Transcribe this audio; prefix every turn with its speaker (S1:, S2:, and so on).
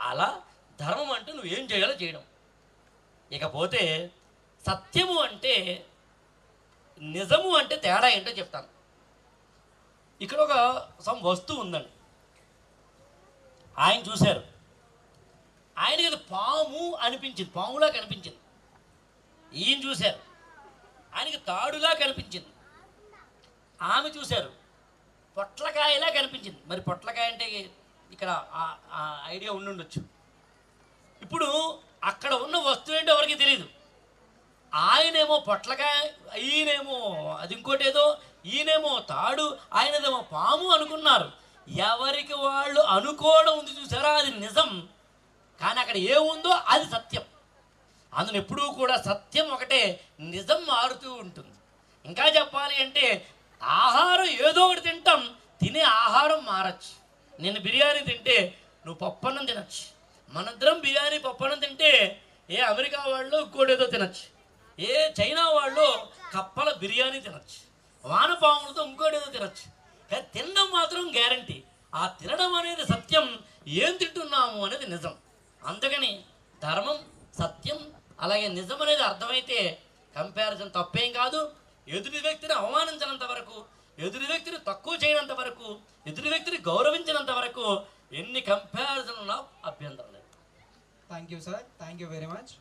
S1: అలా ధర్మం అంటే నువ్వు ఏం చేయాలో చేయడం. ఇకపోతే సత్యము అంటే నిజము అంటే తేడా ఏంటో చెప్తాను. ఇక్కడ ఒక సమ్ వస్తువు ఉందండి. ఆయన చూశారు. ఆయనకి అది పాము అనిపించింది పాములా కనిపించింది. ఈయన చూశారు. ఆయనకి తాడులా కనిపించింది. ఆమె చూశారు. పొట్లకాయలా కనిపించింది. మరి పొట్లకాయ అంటే ఇక్కడ ఆ- ఆ ఐడియా ఉండుండొచ్చు. ఇప్పుడు అక్కడ ఉన్న వస్తువు ఏంటో ఎవరికి తెలియదు ఆయనేమో పొట్లకాయ ఈయనేమో అది ఇంకోటి ఏదో ఈయనేమో తాడు ఆయనదేమో పాము అనుకున్నారు. ఎవరికి వాళ్ళు అనుకోవడం ఉంది చూసారా? అది నిజం. కానీ అక్కడ ఏముందో అది సత్యం. అందులో ఎప్పుడూ కూడా సత్యం ఒకటే నిజం మారుతూ ఉంటుంది. ఇంకా చెప్పాలి అంటే ఆహారం ఏదో ఒకటి తింటాం తినే ఆహారం మారచ్చు. నేను బిర్యానీ తింటే నువ్వు పప్పన్నం తినచ్చు. మనందరం బిర్యానీ పప్పన్నం తింటే ఏ అమెరికా వాళ్ళు ఇంకోటి తినచ్చు. ఏ చైనా వాళ్ళు కప్పల బిర్యానీ తినచ్చు. వానపాములతో ఇంకోటేదో తినచ్చు. కానీ తినడం మాత్రం గ్యారంటీ. ఆ తినడం అనేది సత్యం. ఏం తింటున్నాము అనేది నిజం. అందుకని ధర్మం సత్యం. అలాగే నిజం అనేది అర్థమైతే కంపారిజన్ తప్పేం కాదు. ఎదుటి వ్యక్తిని అవమానించినంత వరకు ఎదురు వ్యక్తిని తక్కువ చేయనంత వరకు ఎదురు వ్యక్తిని గౌరవించినంత వరకు ఎన్ని కంపారిజన్ ఉన్నా అభ్యంతరం లేదు.
S2: Thank you sir thank you very much